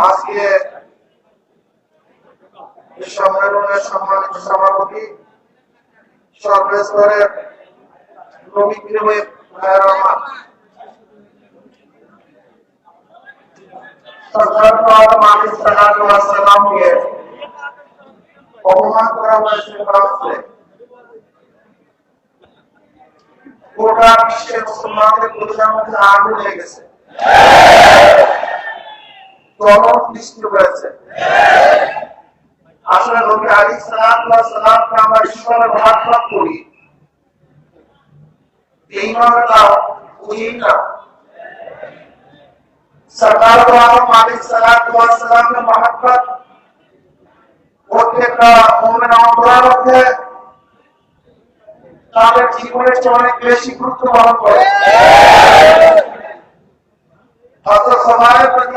আজকে সম্মেলনের সম্মানিত সভাপতি বিশ্বের মুসলমানদের মধ্যে আগুন লেগেছে। চরম দৃষ্টি করেছে আসলে নবী আলী সালাম সালামকে আমরা ঈশ্বরের মহাত্মা করি। এই মানটা বুঝি না। সরকার আলম আলী সালামের মহাত্মা প্রত্যেকটা মোমেন অন্তরের মধ্যে তাদের জীবনের চেয়ে অনেক বেশি গুরুত্ব বহন করে। হযরত সময়ের প্রতি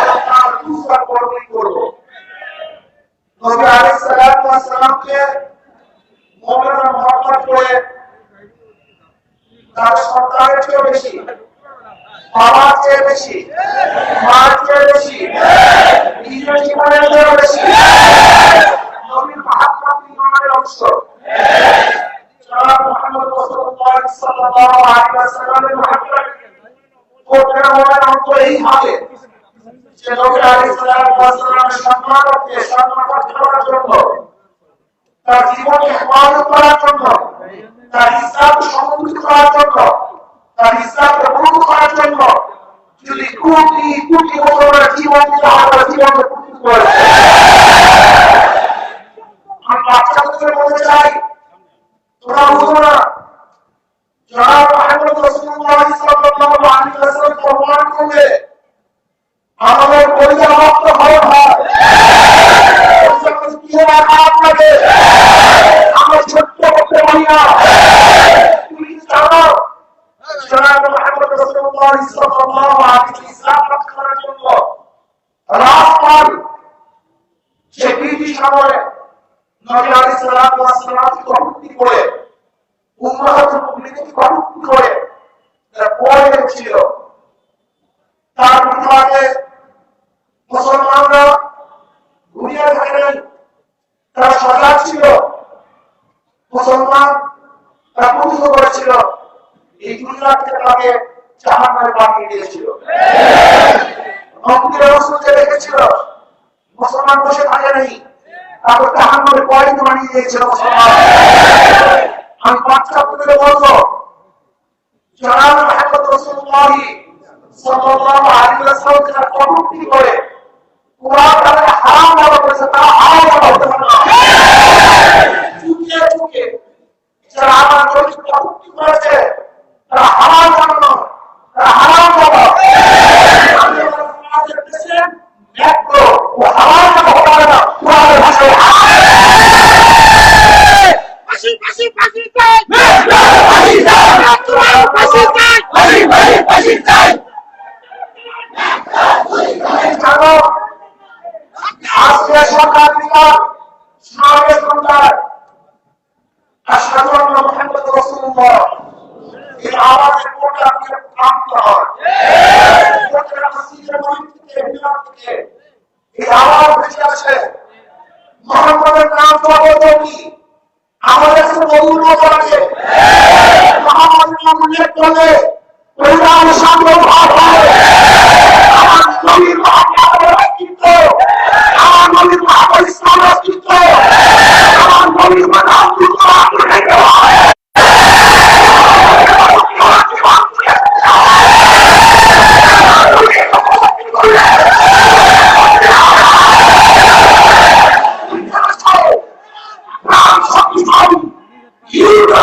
দুবার কর্মই করব? নবী আলাইহিস সালামকে মুমিনরা মহব্বত করে তার সন্তানের চেয়ে বেশি, বাবার চেয়ে বেশি, মার চেয়ে বেশি, নিজের জীবনের চেয়ে বেশি। নবীর মহাত্মা ইমানের অংশ। মুহাম্মদ রাসূলুল্লাহ সাল্লাল্লাহু আলাইহি ওয়াসাল্লামের হবে যে লোকেরা ওয়াস সালামের সম্মান করতে সম্মান করার জন্য, তার জীবনকে হেফাজত করার জন্য, তার ইসলাম সমন্বিত করার জন্য, তার গ্রহণ করার জন্য যদি কোটি কোটি বছরের জীবন করেছে আমি বাচ্চাদের বলতে চাই তোমরা বুঝো না জনাব মোহাম্মদ রাসূলুল্লাহ সাল্লাল্লাহু আলাইহি ওয়াসাল্লাম প্রমাণ করবে আমাদের পরিবার রক্ত হয় হয় কি হয় খারাপ লাগে আমরা ছোট্ট করতে পারি না তুমি কি করে উম্মাহাতুল পড়ে ছিল তার বিভাগে মুসলমানরা ঘুরিয়ে থাকে নাই তারা সজাগ ছিল মুসলমান তারা প্রতিহত করেছিল এই তাকে জাহান নামে পাঠিয়ে দিয়েছিল। নবীর রসুলকে দেখেছিল, মুসলমান বসে থাকে নাই, তারপর জাহান নামে পয়িত বানিয়ে দিয়েছিল মুসলমান। আমি বাচ্চাদের বলব। জনাব মোহাম্মদ রাসূলুল্লাহ সাল্লাল্লাহু আলাইহি ওয়াসাল্লামকে যারা কটূক্তি করে কোরআন তাদের হারাম বলা করেছে, তারা হারাম বলা হতে না চুকিয়ে চুকিয়ে যারা আমার নবীকে কটূক্তি করেছে তারা হারাম বলা নয় তারা হারাম বলা আমি আমার সমাজের প্রেসিডেন্ট দেখব ও হারাম বলা হতে পারে না কোরআনের ভাষায় হারাম ফাঁসি ফাঁসি ফাঁসি চাই ফাঁসি চাই! তোরাও ফাঁসি চাই ফাঁসি, ফাঁসি, ফাঁসি চাই! জানো আজকে সরকার দিলাম সামনের সন্ধ্যায় আশহাদু আন্না মুহাম্মাদ রাসূলুল্লাহ এই আওয়াজের কোনটা দিয়ে প্রাপ্ত হয় কোনটা মসজিদের মধ্যে মিলাদ থেকে এই আওয়াজ ভেসে আসে মোহাম্মদের নাম সর্বদমী আমাদের মধুর লাগে মোহাম্মদের নাম উল্লেখ করলে পরিণাম সামনে ভাব হয় আমার নবীর মহাপ্রভুর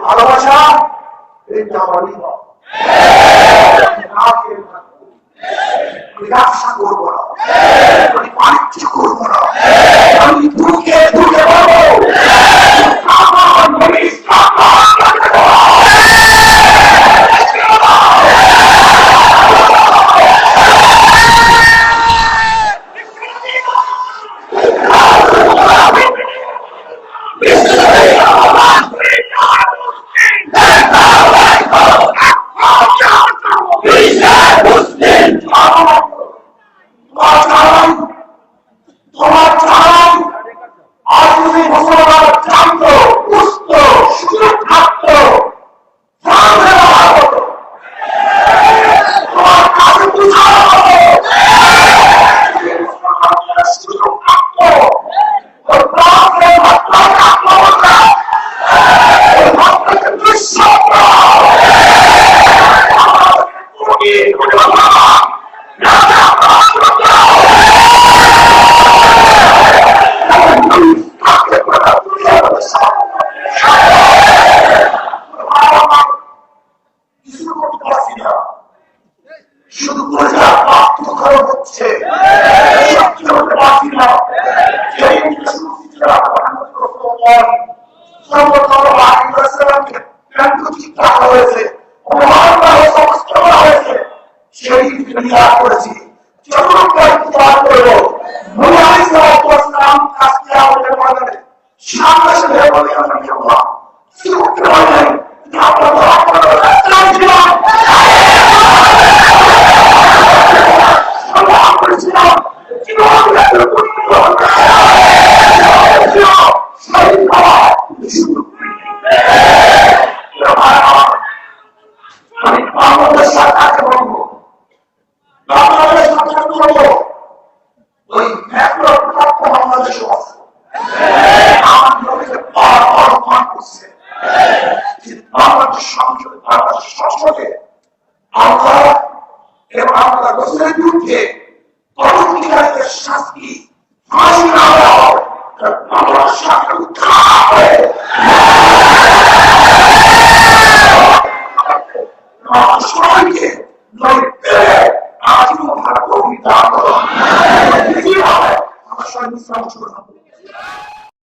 ভালোবাসা এটা আমার ব্যবসা করব না। আমি বাণিজ্য করব না আমি দুঃখে দুঃখে বলব আমার নবী ইসলাম গ্রহণ করব। তোমার চাই তোমার চাই আজ যদি মুসলমান জানত পুষ্ট সুযোগ থাকত সামনে বলা হতো তোমার কাছে বুঝানো হতো যদি মুসলমানদের সুযোগ থাকত ওই প্রাণকে হত্যা থাকতো না ওই হত্যাকে দুঃস্বপ্ন আমাদের কোটি কোটি বাবা শুধু প্রজা আত্মকরণ হচ্ছে সত্যি হতে পারছি না এই হয়েছে সমস্ত করা হয়েছে ক্রিয়া করেছি। চতুর্থ ইন্তজার করব। নবী আলাইহিস সালাম কাছে আমাদের ময়দানে সামনে সে ভেবে বলে আমরা কি হব কিছু করতে পারি নাই। আমরা আপনার রাস্তায় ছিলাম। করেছিলাম জীবন বাংলাদেশ সরকারকে বলব বাংলাদেশ সরকার বলব ওই ম্যাক্রো প্রাপ্ত বাংলাদেশ আছে আমার নবীকে বারবার অপমান করছে যে বাংলাদেশ সংসদ বাংলাদেশ সংসদে আমরা এবং আমরা রসুলের বিরুদ্ধে কর্মীকারীদের শাস্তি। ফাঁসি তাহলে